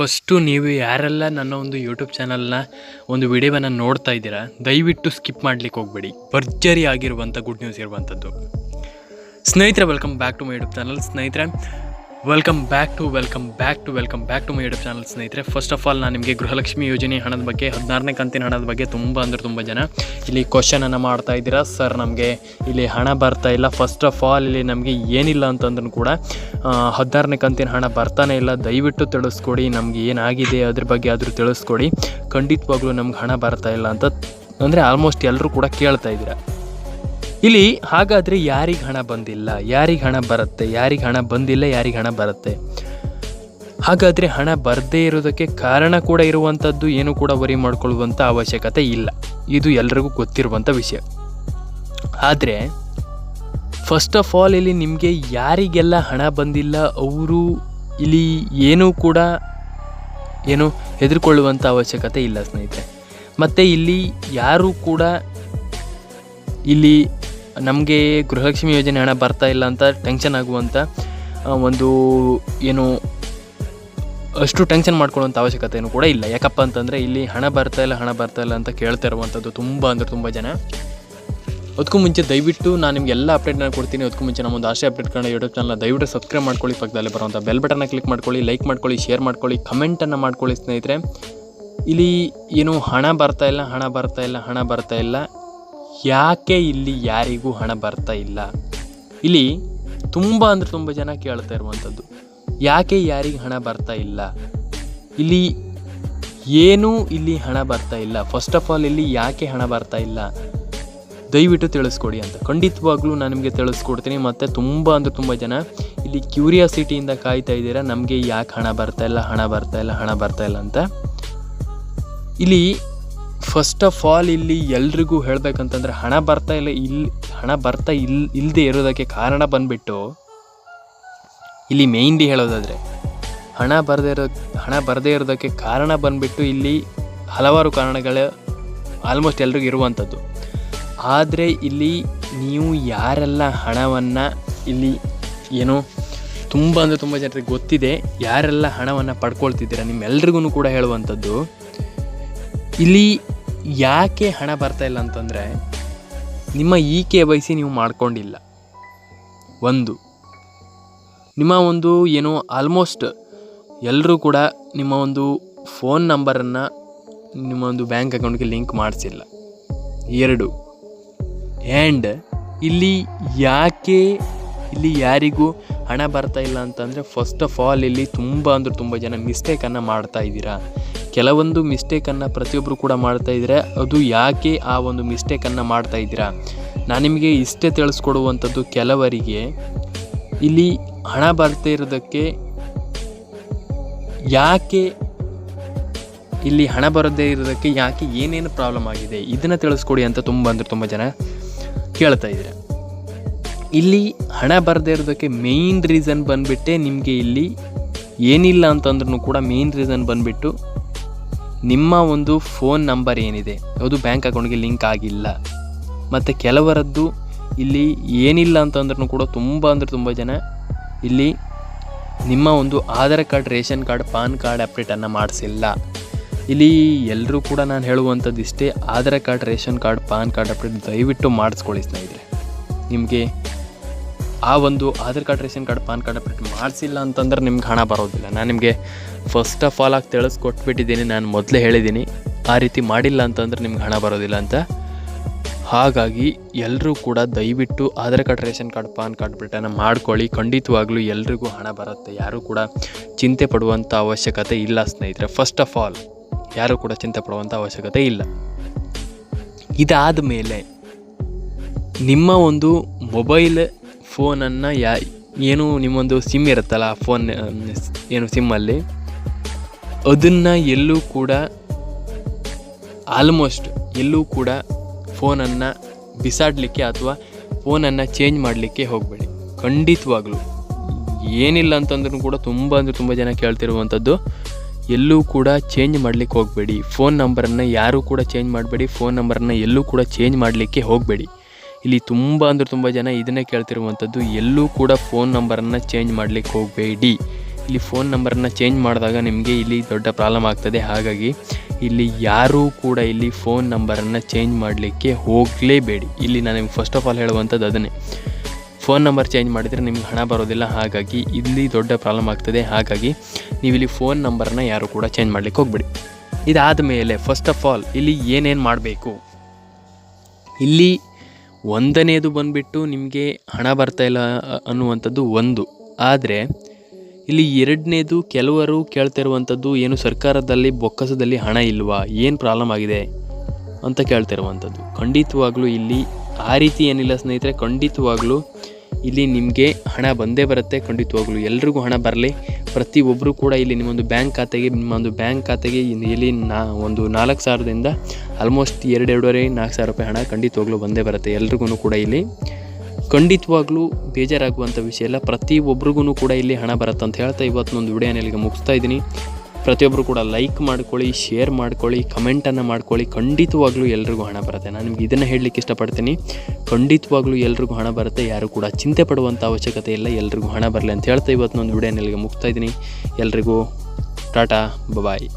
First ನೀವು ಯಾರೆಲ್ಲ ನನ್ನ ಒಂದು ಯೂಟ್ಯೂಬ್ ಚಾನಲ್ನ ಒಂದು ವಿಡಿಯೋವನ್ನು ನೋಡ್ತಾ ಇದ್ದೀರಾ, ದಯವಿಟ್ಟು ಸ್ಕಿಪ್ ಮಾಡಲಿಕ್ಕೆ ಹೋಗಬೇಡಿ. ಭರ್ಜರಿ ಆಗಿರುವಂಥ ಗುಡ್ ನ್ಯೂಸ್ ಇರುವಂಥದ್ದು. ಸ್ನೇಹಿತರೆ welcome back to my YouTube channel ಸ್ನೇಹಿತರೆ welcome back to welcome back to welcome back to my YouTube channel ಸ್ನೇಹಿತರೆ. ಫಸ್ಟ್ ಆಫ್ ಆಲ್ ನಾನು ನಿಮಗೆ ಗೃಹಲಕ್ಷ್ಮಿ ಯೋಜನೆ ಹಣದ ಬಗ್ಗೆ, ಹದಿನಾರನೇ ಕಂತಿನ ಹಣದ ಬಗ್ಗೆ ತುಂಬ ಅಂದರೆ ತುಂಬ ಜನ ಇಲ್ಲಿ ಕ್ವಶನನ್ನು ಮಾಡ್ತಾ ಇದ್ದೀರಾ. ಸರ್ ನಮಗೆ ಇಲ್ಲಿ ಹಣ ಬರ್ತಾ ಇಲ್ಲ. ಫಸ್ಟ್ ಆಫ್ ಆಲ್ ಇಲ್ಲಿ ನಮಗೆ ಏನಿಲ್ಲ ಅಂತಂದ್ರೂ ಕೂಡ ಹದಿನಾರನೇ ಕಂತಿನ ಹಣ ಬರ್ತಾನೆ ಇಲ್ಲ. ದಯವಿಟ್ಟು ತಿಳಿಸ್ಕೊಡಿ, ನಮಗೆ ಏನಾಗಿದೆ, ಅದ್ರ ಬಗ್ಗೆ ಆದರೂ ತಿಳಿಸ್ಕೊಡಿ. ಖಂಡಿತವಾಗ್ಲೂ ನಮ್ಗೆ ಹಣ ಬರ್ತಾ ಇಲ್ಲ ಅಂತ ಅಂದರೆ ಆಲ್ಮೋಸ್ಟ್ ಎಲ್ಲರೂ ಕೂಡ ಕೇಳ್ತಾ ಇದ್ದೀರಾ. ಇಲ್ಲಿ ಹಾಗಾದರೆ ಯಾರಿಗೆ ಹಣ ಬಂದಿಲ್ಲ? ಯಾರಿಗೆ ಹಣ ಬರುತ್ತೆ? ಯಾರಿಗೆ ಹಣ ಬಂದಿಲ್ಲ? ಯಾರಿಗೆ ಹಣ ಬರುತ್ತೆ? ಹಾಗಾದರೆ ಹಣ ಬರದೇ ಇರೋದಕ್ಕೆ ಕಾರಣ ಕೂಡ ಇರುವಂಥದ್ದು ಏನು ಕೂಡ ವರಿ ಮಾಡಿಕೊಳ್ಳುವಂಥ ಅವಶ್ಯಕತೆ ಇಲ್ಲ. ಇದು ಎಲ್ರಿಗೂ ಗೊತ್ತಿರುವಂಥ ವಿಷಯ. ಆದರೆ ಫಸ್ಟ್ ಆಫ್ ಆಲ್ ಇಲ್ಲಿ ನಿಮಗೆ ಯಾರಿಗೆಲ್ಲ ಹಣ ಬಂದಿಲ್ಲ, ಅವರು ಇಲ್ಲಿ ಏನೂ ಕೂಡ ಏನು ಹೆದರ್ಕೊಳ್ಳುವಂಥ ಅವಶ್ಯಕತೆ ಇಲ್ಲ ಸ್ನೇಹಿತರೆ. ಮತ್ತು ಇಲ್ಲಿ ಯಾರೂ ಕೂಡ ಇಲ್ಲಿ ನಮಗೆ ಗೃಹಲಕ್ಷ್ಮಿ ಯೋಜನೆ ಹಣ ಬರ್ತಾ ಇಲ್ಲ ಅಂತ ಟೆನ್ಷನ್ ಆಗುವಂಥ ಒಂದು ಏನು, ಅಷ್ಟು ಟೆನ್ಷನ್ ಮಾಡ್ಕೊಳ್ಳುವಂಥ ಅವಶ್ಯಕತೆಯೂ ಕೂಡ ಇಲ್ಲ. ಯಾಕಪ್ಪ ಅಂತಂದರೆ ಇಲ್ಲಿ ಹಣ ಬರ್ತಾ ಇಲ್ಲ, ಹಣ ಬರ್ತಾ ಇಲ್ಲ ಅಂತ ಕೇಳ್ತಾ ಇರುವಂಥದ್ದು ತುಂಬ ಅಂದರೆ ತುಂಬ ಜನ. ಅದಕ್ಕೂ ಮುಂಚೆ ದಯವಿಟ್ಟು ನಾನು ನಿಮ್ಗೆ ಎಲ್ಲ ಅಪ್ಡೇಟ್ನ ಕೊಡ್ತೀನಿ. ಅದಕ್ಕೂ ಮುಂಚೆ ನಮ್ಮೊಂದು ಆಶೆ ಅಪ್ಡೇಟ್ ಕನ್ನಡ ಯೂಟ್ಯೂಬ್ ಚಾನಲ್ ದಯವಿಟ್ಟು ಸಬ್ಸ್ಕ್ರೈಬ್ ಮಾಡ್ಕೊಳ್ಳಿ. ಪಕ್ಕದಲ್ಲಿ ಬರುವಂಥ ಬೆಲ್ ಬಟನ್ನ ಕ್ಲಿಕ್ ಮಾಡ್ಕೊಳ್ಳಿ ಲೈಕ್ ಮಾಡ್ಕೊಳ್ಳಿ ಶೇರ್ ಮಾಡ್ಕೊಳ್ಳಿ ಕಮೆಂಟನ್ನು ಮಾಡ್ಕೊಳ್ಳಿ ಸ್ನೇಹಿತರೆ. ಇಲ್ಲಿ ಏನು ಹಣ ಬರ್ತಾ ಇಲ್ಲ, ಹಣ ಬರ್ತಾ ಇಲ್ಲ, ಹಣ ಬರ್ತಾ ಇಲ್ಲ. ಯಾಕೆ ಇಲ್ಲಿ ಯಾರಿಗೂ ಹಣ ಬರ್ತಾ ಇಲ್ಲ? ಇಲ್ಲಿ ತುಂಬ ಅಂದರೆ ತುಂಬ ಜನ ಕೇಳ್ತಾ ಇರುವಂಥದ್ದು. ಯಾಕೆ ಯಾರಿಗೆ ಹಣ ಬರ್ತಾ ಇಲ್ಲ? ಇಲ್ಲಿ ಏನೂ ಇಲ್ಲಿ ಹಣ ಬರ್ತಾ ಇಲ್ಲ. ಫಸ್ಟ್ ಆಫ್ ಆಲ್ ಇಲ್ಲಿ ಯಾಕೆ ಹಣ ಬರ್ತಾ ಇಲ್ಲ? ದಯವಿಟ್ಟು ತಿಳಿಸ್ಕೊಡಿ ಅಂತ. ಖಂಡಿತವಾಗ್ಲೂ ನಾನು ನಿಮಗೆ ತಿಳಿಸ್ಕೊಡ್ತೀನಿ. ಮತ್ತು ತುಂಬ ಅಂದರೆ ತುಂಬ ಜನ ಇಲ್ಲಿ ಕ್ಯೂರಿಯಾಸಿಟಿಯಿಂದ ಕಾಯ್ತಾ ಇದ್ದೀರಾ. ನಮಗೆ ಯಾಕೆ ಹಣ ಬರ್ತಾ ಇಲ್ಲ, ಹಣ ಬರ್ತಾ ಇಲ್ಲ, ಹಣ ಬರ್ತಾ ಇಲ್ಲ ಅಂತ. ಇಲ್ಲಿ ಫಸ್ಟ್ ಆಫ್ ಆಲ್ ಇಲ್ಲಿ ಎಲ್ರಿಗೂ ಹೇಳ್ಬೇಕಂತಂದ್ರೆ ಹಣ ಬರ್ತಾ ಇಲ್ಲ ಇಲ್ಲಿ ಹಣ ಬರ್ತಾ ಇಲ್ ಇಲ್ಲದೆ ಇರೋದಕ್ಕೆ ಕಾರಣ ಬಂದುಬಿಟ್ಟು, ಇಲ್ಲಿ ಮೇಯ್ನ್ಲಿ ಹೇಳೋದಾದರೆ, ಹಣ ಬರದೇ ಇರೋ ಹಣ ಬರದೇ ಇರೋದಕ್ಕೆ ಕಾರಣ ಬಂದುಬಿಟ್ಟು ಇಲ್ಲಿ ಹಲವಾರು ಕಾರಣಗಳು ಆಲ್ಮೋಸ್ಟ್ ಎಲ್ರಿಗೂ ಇರುವಂಥದ್ದು. ಆದರೆ ಇಲ್ಲಿ ನೀವು ಯಾರೆಲ್ಲ ಹಣವನ್ನು ಇಲ್ಲಿ ಏನು ತುಂಬ ಅಂದರೆ ತುಂಬ ಜನರಿಗೆ ಗೊತ್ತಿದೆ, ಯಾರೆಲ್ಲ ಹಣವನ್ನು ಪಡ್ಕೊಳ್ತಿದ್ದೀರಾ ನಿಮ್ಮೆಲ್ರಿಗೂ ಕೂಡ ಹೇಳುವಂಥದ್ದು ಇಲ್ಲಿ ಯಾಕೆ ಹಣ ಬರ್ತಾ ಇಲ್ಲ ಅಂತಂದರೆ ನಿಮ್ಮ ಇ ಕೆ ವೈ ಸಿ ನೀವು ಮಾಡ್ಕೊಂಡಿಲ್ಲ. ಒಂದು, ನಿಮ್ಮ ಒಂದು ಏನು ಆಲ್ಮೋಸ್ಟ್ ಎಲ್ಲರೂ ಕೂಡ ನಿಮ್ಮ ಒಂದು ಫೋನ್ ನಂಬರನ್ನು ನಿಮ್ಮ ಒಂದು ಬ್ಯಾಂಕ್ ಅಕೌಂಟ್ಗೆ ಲಿಂಕ್ ಮಾಡಿಸಿಲ್ಲ. ಎರಡು ಆ್ಯಂಡ್ ಇಲ್ಲಿ ಯಾಕೆ, ಇಲ್ಲಿ ಯಾರಿಗೂ ಹಣ ಬರ್ತಾ ಇಲ್ಲ ಅಂತಂದರೆ ಫಸ್ಟ್ ಆಫ್ ಆಲ್ ಇಲ್ಲಿ ತುಂಬ ಅಂದರೆ ತುಂಬ ಜನ ಮಿಸ್ಟೇಕನ್ನು ಮಾಡ್ತಾ ಇದ್ದೀರಾ? ಕೆಲವೊಂದು ಮಿಸ್ಟೇಕನ್ನು ಪ್ರತಿಯೊಬ್ಬರು ಕೂಡ ಮಾಡ್ತಾ ಇದ್ದರೆ ಅದು ಯಾಕೆ ಆ ಒಂದು ಮಿಸ್ಟೇಕನ್ನು ಮಾಡ್ತಾ ಇದ್ದೀರಾ? ನಾನು ನಿಮಗೆ ಇಷ್ಟೇ ತಿಳಿಸ್ಕೊಡುವಂಥದ್ದು ಕೆಲವರಿಗೆ ಇಲ್ಲಿ ಹಣ ಬರ್ತಾ ಇರೋದಕ್ಕೆ ಯಾಕೆ ಇಲ್ಲಿ ಹಣ ಬರದೇ ಇರೋದಕ್ಕೆ ಯಾಕೆ ಏನೇನು ಪ್ರಾಬ್ಲಮ್ ಆಗಿದೆ? ಇದನ್ನು ತಿಳಿಸ್ಕೊಡಿ ಅಂತ ತುಂಬ ಅಂದರೆ ತುಂಬ ಜನ ಕೇಳ್ತಾ ಇದ್ದಾರೆ. ಇಲ್ಲಿ ಹಣ ಬರದೇ ಇರೋದಕ್ಕೆ ಮೇಯ್ನ್ ರೀಸನ್ ಬಂದುಬಿಟ್ಟೆ ನಿಮಗೆ ಇಲ್ಲಿ ಏನಿಲ್ಲ ಅಂತಂದ್ರೂ ಕೂಡ ಮೇಯ್ನ್ ರೀಸನ್ ಬಂದುಬಿಟ್ಟು ನಿಮ್ಮ ಒಂದು ಫೋನ್ ನಂಬರ್ ಏನಿದೆ? ಅದು ಬ್ಯಾಂಕ್ ಅಕೌಂಟ್ಗೆ ಲಿಂಕ್ ಆಗಿಲ್ಲ. ಮತ್ತು ಕೆಲವರದ್ದು ಇಲ್ಲಿ ಏನಿಲ್ಲ ಅಂತಂದ್ರೂ ಕೂಡ ತುಂಬ ಅಂದರೆ ತುಂಬ ಜನ ಇಲ್ಲಿ ನಿಮ್ಮ ಒಂದು Aadhaar card, ration card, PAN card ಅಪ್ಡೇಟನ್ನು ಮಾಡಿಸಿಲ್ಲ. ಇಲ್ಲಿ ಎಲ್ಲರೂ ಕೂಡ ನಾನು ಹೇಳುವಂಥದ್ದು ಇಷ್ಟೇ, Aadhaar card, ration card, PAN card update ದಯವಿಟ್ಟು ಮಾಡಿಸ್ಕೊಳ್ಳಿ ಸ್ನೇಹಿತರೆ. ನಿಮಗೆ ಆ ಒಂದು Aadhaar card, ration card, PAN card update ಮಾಡಿಸಿಲ್ಲ ಅಂತಂದ್ರೆ ನಿಮ್ಗೆ ಹಣ ಬರೋದಿಲ್ಲ. ನಾನು ನಿಮಗೆ ಫಸ್ಟ್ ಆಫ್ ಆಲ್ ಆಗಿ ತಿಳಿಸ್ಕೊಟ್ಬಿಟ್ಟಿದ್ದೀನಿ. ನಾನು ಮೊದಲೇ ಹೇಳಿದ್ದೀನಿ, ಆ ರೀತಿ ಮಾಡಿಲ್ಲ ಅಂತಂದ್ರೆ ನಿಮ್ಗೆ ಹಣ ಬರೋದಿಲ್ಲ ಅಂತ. ಹಾಗಾಗಿ ಎಲ್ಲರೂ ಕೂಡ ದಯವಿಟ್ಟು Aadhaar card, ration card, PAN card ಅಪ್ಡೇಟನ್ನು ಮಾಡ್ಕೊಳ್ಳಿ. ಖಂಡಿತವಾಗ್ಲೂ ಎಲ್ರಿಗೂ ಹಣ ಬರುತ್ತೆ. ಯಾರೂ ಕೂಡ ಚಿಂತೆ ಪಡುವಂಥ ಅವಶ್ಯಕತೆ ಇಲ್ಲ ಸ್ನೇಹಿತರೆ. ಫಸ್ಟ್ ಆಫ್ ಆಲ್ ಯಾರೂ ಕೂಡ ಚಿಂತೆ ಪಡುವಂಥ ಅವಶ್ಯಕತೆ ಇಲ್ಲ. ಇದಾದ ಮೇಲೆ ನಿಮ್ಮ ಒಂದು ಮೊಬೈಲ್ ಫೋನನ್ನು ಯಾ, ಏನು ನಿಮ್ಮೊಂದು ಸಿಮ್ ಇರುತ್ತಲ್ಲ, ಫೋನ್ ಏನು ಸಿಮ್ಮಲ್ಲಿ ಅದನ್ನು ಎಲ್ಲೂ ಕೂಡ ಆಲ್ಮೋಸ್ಟ್ ಎಲ್ಲೂ ಕೂಡ ಫೋನನ್ನು ಬಿಸಾಡಲಿಕ್ಕೆ ಅಥವಾ ಫೋನನ್ನು ಚೇಂಜ್ ಮಾಡಲಿಕ್ಕೆ ಹೋಗಬೇಡಿ. ಖಂಡಿತವಾಗ್ಲೂ. ಏನಿಲ್ಲ ಅಂತಂದ್ರೂ ಕೂಡ ತುಂಬ ಅಂದರೆ ತುಂಬ ಜನ ಕೇಳ್ತಿರುವಂಥದ್ದು, ಎಲ್ಲೂ ಕೂಡ ಚೇಂಜ್ ಮಾಡಲಿಕ್ಕೆ ಹೋಗಬೇಡಿ. ಫೋನ್ ನಂಬರನ್ನು ಯಾರೂ ಕೂಡ ಚೇಂಜ್ ಮಾಡಬೇಡಿ. ಫೋನ್ ನಂಬರನ್ನು ಎಲ್ಲೂ ಕೂಡ ಚೇಂಜ್ ಮಾಡಲಿಕ್ಕೆ ಹೋಗಬೇಡಿ. ಇಲ್ಲಿ ತುಂಬ ಅಂದರೆ ತುಂಬ ಜನ ಇದನ್ನೇ ಕೇಳ್ತಿರುವಂಥದ್ದು. ಎಲ್ಲೂ ಕೂಡ ಫೋನ್ ನಂಬರನ್ನು ಚೇಂಜ್ ಮಾಡಲಿಕ್ಕೆ ಹೋಗಬೇಡಿ. ಇಲ್ಲಿ ಫೋನ್ ನಂಬರನ್ನು ಚೇಂಜ್ ಮಾಡಿದಾಗ ನಿಮಗೆ ಇಲ್ಲಿ ದೊಡ್ಡ ಪ್ರಾಬ್ಲಮ್ ಆಗ್ತದೆ. ಹಾಗಾಗಿ ಇಲ್ಲಿ ಯಾರೂ ಕೂಡ ಇಲ್ಲಿ ಫೋನ್ ನಂಬರನ್ನು ಚೇಂಜ್ ಮಾಡಲಿಕ್ಕೆ ಹೋಗಲೇಬೇಡಿ. ಇಲ್ಲಿ ನಾನು ನಿಮ್ಗೆ ಫಸ್ಟ್ ಆಫ್ ಆಲ್ ಹೇಳುವಂಥದ್ದು ಅದನ್ನೇ. ಫೋನ್ ನಂಬರ್ ಚೇಂಜ್ ಮಾಡಿದರೆ ನಿಮ್ಗೆ ಹಣ ಬರೋದಿಲ್ಲ. ಹಾಗಾಗಿ ಇಲ್ಲಿ ದೊಡ್ಡ ಪ್ರಾಬ್ಲಮ್ ಆಗ್ತದೆ. ಹಾಗಾಗಿ ನೀವು ಇಲ್ಲಿ ಫೋನ್ ನಂಬರನ್ನು ಯಾರು ಕೂಡ ಚೇಂಜ್ ಮಾಡಲಿಕ್ಕೆ ಹೋಗ್ಬೇಡಿ. ಇದಾದ ಮೇಲೆ ಫಸ್ಟ್ ಆಫ್ ಆಲ್ ಇಲ್ಲಿ ಏನೇನು ಮಾಡಬೇಕು? ಇಲ್ಲಿ ಒಂದನೇದು ಬಂದುಬಿಟ್ಟು ನಿಮಗೆ ಹಣ ಬರ್ತಾ ಇಲ್ಲ ಅನ್ನುವಂಥದ್ದು ಒಂದು. ಆದರೆ, ಇಲ್ಲಿ ಎರಡನೇದು ಕೆಲವರು ಕೇಳ್ತಿರುವಂಥದ್ದು ಏನು ಸರ್ಕಾರದಲ್ಲಿ ಬೊಕ್ಕಸದಲ್ಲಿ ಹಣ ಇಲ್ವಾ, ಏನು ಪ್ರಾಬ್ಲಮ್ ಆಗಿದೆ ಅಂತ ಕೇಳ್ತಿರುವಂಥದ್ದು ಖಂಡಿತವಾಗ್ಲೂ ಇಲ್ಲಿ ಆ ರೀತಿ ಏನಿಲ್ಲ ಸ್ನೇಹಿತರೆ, ಖಂಡಿತವಾಗ್ಲೂ ಇಲ್ಲಿ ನಿಮಗೆ ಹಣ ಬಂದೇ ಬರುತ್ತೆ, ಖಂಡಿತವಾಗ್ಲೂ ಎಲ್ರಿಗೂ ಹಣ ಬರಲಿ. ಪ್ರತಿಯೊಬ್ಬರು ಕೂಡ ಇಲ್ಲಿ ನಿಮ್ಮೊಂದು ಬ್ಯಾಂಕ್ ಖಾತೆಗೆ, ನಿಮ್ಮೊಂದು ಬ್ಯಾಂಕ್ ಖಾತೆಗೆ ಇಲ್ಲಿ ನಾ, ಒಂದು ನಾಲ್ಕು ಸಾವಿರದಿಂದ ಆಲ್ಮೋಸ್ಟ್ ಎರಡು ಎರಡೂವರೆ ನಾಲ್ಕು ಸಾವಿರ ರೂಪಾಯಿ ಹಣ ಖಂಡಿತವಾಗ್ಲೂ ಬಂದೇ ಬರುತ್ತೆ. ಎಲ್ರಿಗೂ ಕೂಡ ಇಲ್ಲಿ ಖಂಡಿತವಾಗ್ಲೂ ಬೇಜಾರಾಗುವಂಥ ವಿಷಯ ಇಲ್ಲ ಪ್ರತಿಯೊಬ್ಬರಿಗೂ ಕೂಡ ಇಲ್ಲಿ ಹಣ ಬರುತ್ತೆ ಅಂತ ಹೇಳ್ತಾ ಇವತ್ತಿನೊಂದು ವಿಡಿಯೋನ ಇಲ್ಲಿಗೆ ಮುಗಿಸ್ತಾ ಇದ್ದೀನಿ. ಪ್ರತಿಯೊಬ್ಬರು ಕೂಡ ಲೈಕ್ ಮಾಡ್ಕೊಳ್ಳಿ ಶೇರ್ ಮಾಡ್ಕೊಳ್ಳಿ ಕಮೆಂಟನ್ನು ಮಾಡ್ಕೊಳ್ಳಿ. ಖಂಡಿತವಾಗ್ಲೂ ಎಲ್ರಿಗೂ ಹಣ ಬರುತ್ತೆ. ನಾನು ನಿಮ್ಗೆ ಇದನ್ನು ಹೇಳಲಿಕ್ಕೆ ಇಷ್ಟಪಡ್ತೀನಿ. ಖಂಡಿತವಾಗ್ಲೂ ಎಲ್ರಿಗೂ ಹಣ ಬರುತ್ತೆ. ಯಾರು ಕೂಡ ಚಿಂತೆ ಪಡುವಂಥ ಅವಶ್ಯಕತೆ ಇಲ್ಲ. ಎಲ್ರಿಗೂ ಹಣ ಬರಲಿ ಅಂತ ಹೇಳ್ತಾ ಇವತ್ತಿನೊಂದು ವಿಡಿಯೋನ ಇಲ್ಲಿಗೆ ಮುಗಿಸ್ತಾ ಇದ್ದೀನಿ. ಎಲ್ರಿಗೂ ಟಾಟಾ ಬಾಯ್